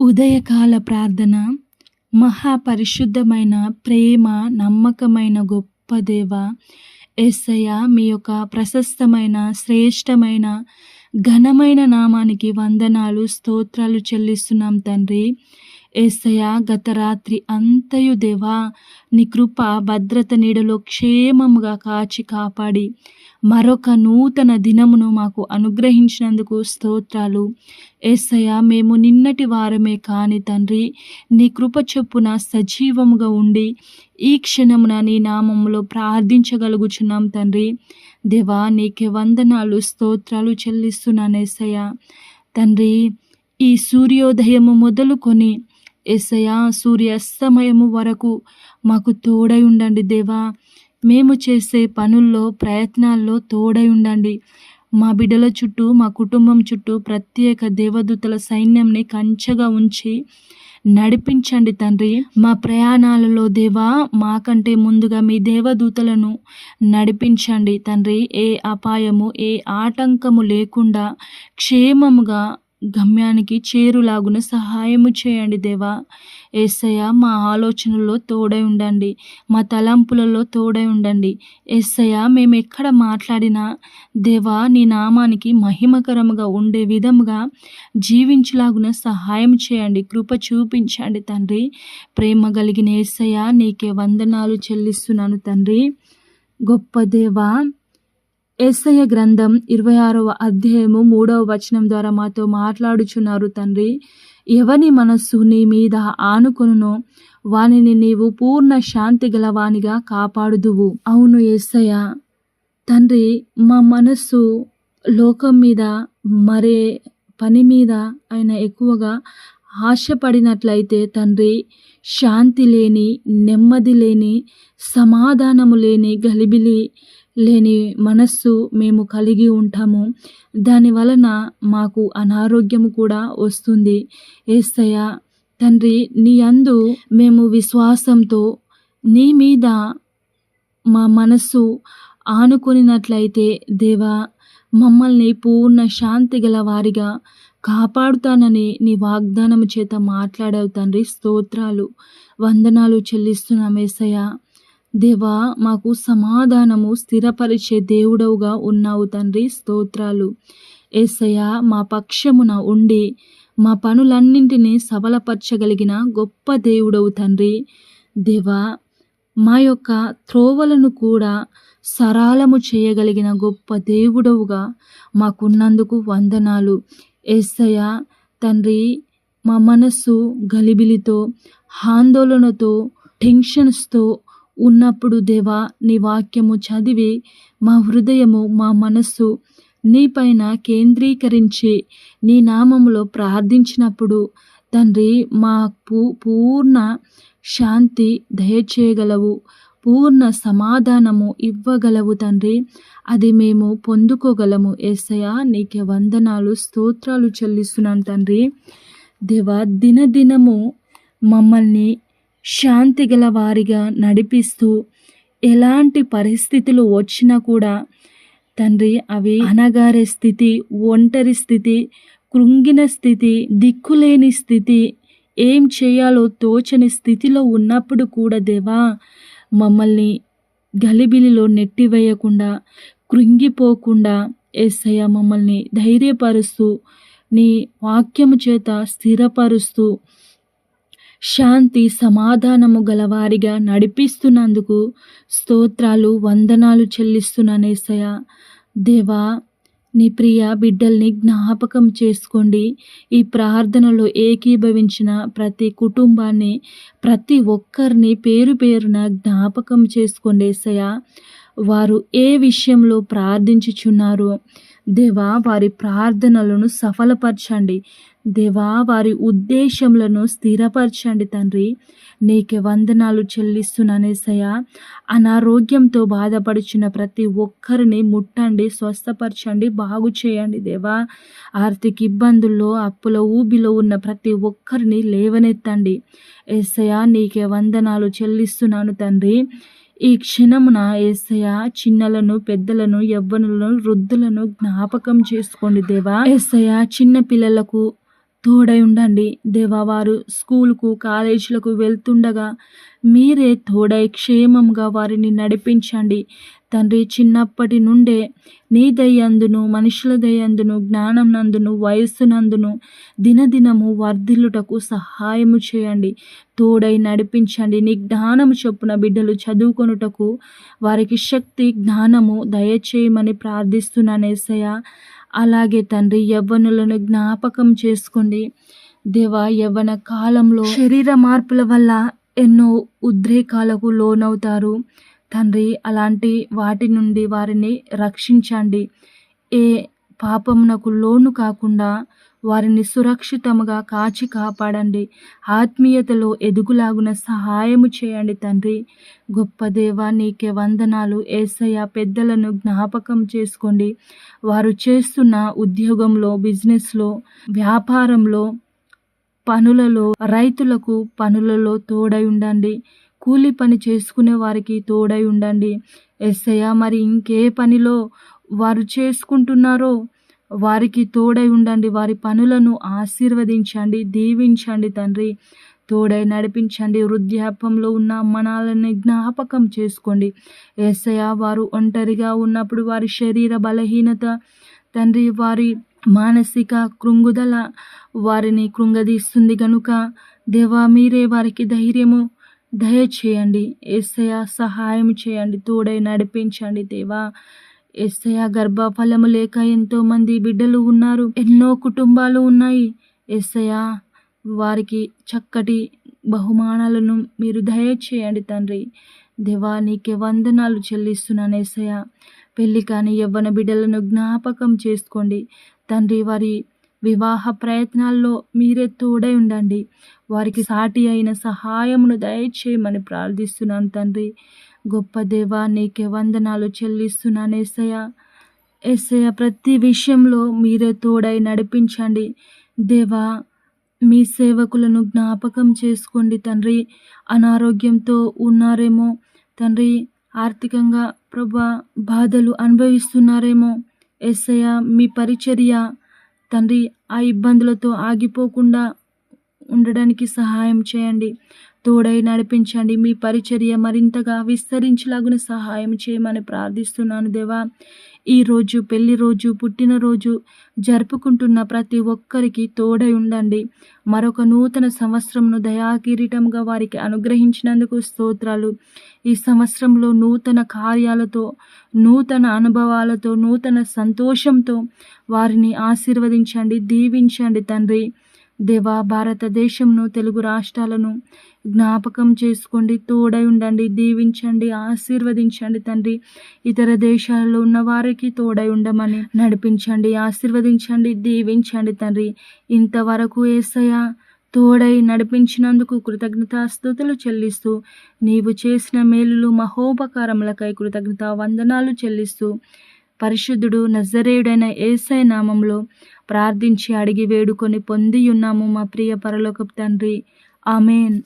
ఉదయకాల ప్రార్థన మహాపరిశుద్ధమైన ప్రేమ నమ్మకమైన గొప్ప దేవ యేసయ్య మీ యొక్క ప్రశస్తమైన శ్రేష్టమైన ఘనమైన నామానికి వందనాలు స్తోత్రాలు చెల్లిస్తున్నాం తండ్రి. యేసయ్య గత రాత్రి అంతయు దేవా నీ కృప భద్రత నీడలో క్షేమముగా కాచి కాపాడి. మరొక నూతన దినమును మాకు అనుగ్రహించినందుకు స్తోత్రాలు. ఏసయ మేము నిన్నటి వారమే కాని తండ్రి నీ కృప చొప్పున సజీవముగా ఉండి ఈ క్షణమున నీ నామములో ప్రార్థించగలుగుచున్నాం తండ్రి. దేవా నీకే వందనాలు స్తోత్రాలు చెల్లిస్తున్నాను ఏసయ తండ్రి ఈ సూర్యోదయము మొదలుకొని ఎస్సయా సూర్యాస్తమయము వరకు మాకు తోడై ఉండండి దేవా. మేము చేసే పనుల్లో ప్రయత్నాల్లో తోడై ఉండండి. మా బిడ్డల చుట్టూ మా కుటుంబం చుట్టూ ప్రత్యేక దేవదూతల సైన్యంని కంచగా ఉంచి నడిపించండి తండ్రి. మా ప్రయాణాలలో దేవా మాకంటే ముందుగా మీ దేవదూతలను నడిపించండి తండ్రి. ఏ అపాయము ఏ ఆటంకము లేకుండా క్షేమముగా గమ్యానికి చేరులాగున సహాయము చేయండి దేవా. ఏసయ్య మా ఆలోచనల్లో తోడై ఉండండి. మా తలంపులలో తోడై ఉండండి. ఏసయ్య మేము ఎక్కడ మాట్లాడినా దేవా నీ నామానికి మహిమకరముగా ఉండే విధముగా జీవించలాగున సహాయం చేయండి. కృప చూపించండి తండ్రి. ప్రేమ కలిగిన ఏసయ్య నీకే వందనాలు చెల్లిస్తున్నాను తండ్రి. గొప్ప దేవా ఏసయ్య గ్రంథం ఇరవై ఆరవ అధ్యాయము మూడవ వచనం ద్వారా మాతో మాట్లాడుచున్నారు తండ్రి. ఎవని మనస్సు నీ మీద ఆనుకొనునో వానిని నీవు పూర్ణ శాంతి గలవానిగా కాపాడుదువు. అవును ఏసయ్య. తండ్రి మా మనస్సు లోకం మీద మరే పని మీద ఆయన ఎక్కువగా ఆశపడినట్లయితే తండ్రి శాంతి లేని నెమ్మది లేని సమాధానము లేని గలిబిలి లేని మనస్సు మేము కలిగి ఉంటాము. దాని వలన మాకు అనారోగ్యము కూడా వస్తుంది. ఏస్తయ్య తండ్రి నీ అందు మేము విశ్వాసంతో నీ మీద మా మనస్సు ఆనుకునినట్లయితే దేవా మమ్మల్ని పూర్ణ శాంతి గల వారిగా కాపాడుతానని నీ వాగ్దానం చేత మాట్లాడావు తండ్రి. స్తోత్రాలు వందనాలు చెల్లిస్తున్నాం ఏసయ్య. దేవా మాకు సమాధానము స్థిరపరిచే దేవుడవుగా ఉన్నావు తండ్రి స్తోత్రాలు. ఏసయ్య మా పక్షమున ఉండి మా పనులన్నింటినీ సబలపరచగలిగిన గొప్ప దేవుడవు తండ్రి. దేవా మా యొక్క త్రోవలను కూడా సరాలము చేయగలిగిన గొప్ప దేవుడవుగా మాకున్నందుకు వందనాలు. ఏసయ్య తండ్రి మా మనస్సు గలిబిలితో ఆందోళనతో టెన్షన్స్తో ఉన్నప్పుడు దేవా నీ వాక్యము చదివి మా హృదయము మా మనస్సు నీపైన కేంద్రీకరించి నీ నామములో ప్రార్థించినప్పుడు తండ్రి మాకు పూర్ణ శాంతి దయచేయగలవు పూర్ణ సమాధానము ఇవ్వగలవు తండ్రి. అది మేము పొందుకోగలము. ఏసయ నీకే వందనాలు స్తోత్రాలు చెల్లిస్తున్నాను తండ్రి. దేవా దినదినము మమ్మల్ని శాంతి గల వారిగా నడిపిస్తూ ఎలాంటి పరిస్థితులు వచ్చినా కూడా తండ్రి అవి అనగారే స్థితి ఒంటరి స్థితి కృంగిన స్థితి దిక్కులేని స్థితి ఏం చేయాలో తోచని స్థితిలో ఉన్నప్పుడు కూడా దేవా మమ్మల్ని గలిబిలిలో నెట్టివేయకుండా కృంగిపోకుండా ఏసయ్య మమ్మల్ని ధైర్యపరుస్తూ నీ వాక్యము చేత స్థిరపరుస్తూ శాంతి సమాధానము గలవారిగా నడిపిస్తున్నందుకు స్తోత్రాలు వందనాలు చెల్లిస్తున్నానేసయ దేవా నీ ప్రియ బిడ్డల్ని జ్ఞాపకం చేసుకోండి. ఈ ప్రార్థనలో ఏకీభవించిన ప్రతి కుటుంబాన్ని ప్రతి ఒక్కరిని పేరు పేరున జ్ఞాపకం చేసుకోండి ఏసయ వారు ఏ విషయంలో ప్రార్థించుచున్నారో? దేవా వారి ప్రార్థనలను సఫలపరచండి. దేవా వారి ఉద్దేశములను స్థిరపరచండి తండ్రి. నీకే వందనాలు చెల్లిస్తున్నానేసయ అనారోగ్యంతో బాధపడుచున్న ప్రతి ఒక్కరిని ముట్టండి స్వస్థపరచండి బాగు చేయండి దేవా. ఆర్థిక ఇబ్బందుల్లో అప్పుల ఊబిలో ఉన్న ప్రతి ఒక్కరిని లేవనెత్తండి. ఏసయ నీకే వందనాలు చెల్లిస్తున్నాను తండ్రి. ఈ క్షణమున ఏసయ చిన్నలను పెద్దలను యవ్వనులను వృద్ధులను జ్ఞాపకం చేసుకోండి దేవా. ఏసయ చిన్న పిల్లలకు తోడై ఉండండి. దేవా వారు స్కూల్కు కాలేజీలకు వెళ్తుండగా మీరే తోడై క్షేమంగా వారిని నడిపించండి. తండ్రి చిన్నప్పటి నుండే నీ దయందును మనుషుల దయందును జ్ఞానం నందును వయస్సునందును దినదినము వర్ధిల్లుటకు సహాయము చేయండి. తోడై నడిపించండి. నీ జ్ఞానము చొప్పున బిడ్డలు చదువుకొనుటకు వారికి శక్తి జ్ఞానము దయచేయమని ప్రార్థిస్తున్నానేసయ్య అలాగే తండ్రి యవ్వనులను జ్ఞాపకం చేసుకోండి. దేవా యవ్వన కాలంలో శరీర మార్పుల వల్ల ఎన్నో ఉద్రేకాలకు లోనవుతారు. తండ్రి అలాంటి వాటి నుండి వారిని రక్షించండి. ఏ పాపమునకు లోను కాకుండా వారిని సురక్షితముగా కాచి కాపాడండి. ఆత్మీయతలో ఎదుగులాగున సహాయము చేయండి తండ్రి. గొప్ప దేవ నీకే వందనాలు. ఏసయ్య పెద్దలను జ్ఞాపకం చేసుకోండి. వారు చేస్తున్న ఉద్యోగంలో బిజినెస్లో వ్యాపారంలో పనులలో రైతులకు పనులలో తోడై ఉండండి. కూలి పని చేసుకునే వారికి తోడై ఉండండి. ఎస్ఐయ మరి ఇంకే పనిలో వారు చేసుకుంటున్నారో? వారికి తోడై ఉండండి వారి పనులను ఆశీర్వదించండి దీవించండి తండ్రి. తోడై నడిపించండి వృద్ధాపంలో ఉన్న అమ్మనాలని జ్ఞాపకం చేసుకోండి. ఏసయ వారు ఒంటరిగా ఉన్నప్పుడు వారి శరీర బలహీనత తండ్రి వారి మానసిక కృంగుదల వారిని కృంగదీస్తుంది గనుక దేవా మీరే వారికి ధైర్యము దయచేయండి. ఏసయ సహాయం చేయండి తోడై నడిపించండి దేవా. ఎస్సయ గర్భఫలము లేక ఎంతోమంది బిడ్డలు ఉన్నారు. ఎన్నో కుటుంబాలు ఉన్నాయి. ఎస్ఐ వారికి చక్కటి బహుమానాలను మీరు దయచేయండి తండ్రి. దేవా నీకే వందనాలు చెల్లిస్తున్నాను ఎస్సయ పెళ్ళి కాని యవ్వన బిడ్డలను జ్ఞాపకం చేసుకోండి. తండ్రి వారి వివాహ ప్రయత్నాల్లో మీరే తోడై ఉండండి. వారికి సాటి అయిన సహాయమును దయచేయమని ప్రార్థిస్తున్నాను తండ్రి. గొప్ప దేవా నీకే వందనాలు చెల్లిస్తున్నాను ఏసయ్య. ఎస్సయ ప్రతి విషయంలో మీరే తోడై నడిపించండి. దేవా మీ సేవకులను జ్ఞాపకం చేసుకోండి తండ్రి. అనారోగ్యంతో ఉన్నారేమో తండ్రి. ఆర్థికంగా ప్రభా బాధలు అనుభవిస్తున్నారేమో ఎస్సయ మీ పరిచర్య తండ్రి ఆ ఇబ్బందులతో ఆగిపోకుండా ఉండడానికి సహాయం చేయండి. తోడై నడిపించండి. మీ పరిచర్య మరింతగా విస్తరించలాగున సహాయం చేయమని ప్రార్థిస్తున్నాను దేవా. ఈరోజు పెళ్ళి రోజు పుట్టినరోజు జరుపుకుంటున్న ప్రతి ఒక్కరికి తోడై ఉండండి. మరొక నూతన సంవత్సరంను దయాకిరీటంగా వారికి అనుగ్రహించినందుకు స్తోత్రాలు. ఈ సంవత్సరంలో నూతన కార్యాలతో నూతన అనుభవాలతో నూతన సంతోషంతో వారిని ఆశీర్వదించండి దీవించండి తండ్రి. దేవా భారతదేశంను తెలుగు రాష్ట్రాలను జ్ఞాపకం చేసుకోండి తోడై ఉండండి దీవించండి ఆశీర్వదించండి తండ్రి. ఇతర దేశాల్లో ఉన్న వారికి తోడై ఉండమని నడిపించండి ఆశీర్వదించండి దీవించండి తండ్రి. ఇంతవరకు ఏసయ తోడై నడిపించినందుకు కృతజ్ఞతాస్థుతులు చెల్లిస్తూ నీవు చేసిన మేలులు మహోపకారములకై కృతజ్ఞత వందనాలు చెల్లిస్తూ పరిశుద్ధుడు నజరేయుడైన ఏసై నామంలో ప్రార్థించి అడిగి వేడుకొని పొంది ఉన్నాము మా ప్రియ పరలోకపు తండ్రి. ఆమెన్.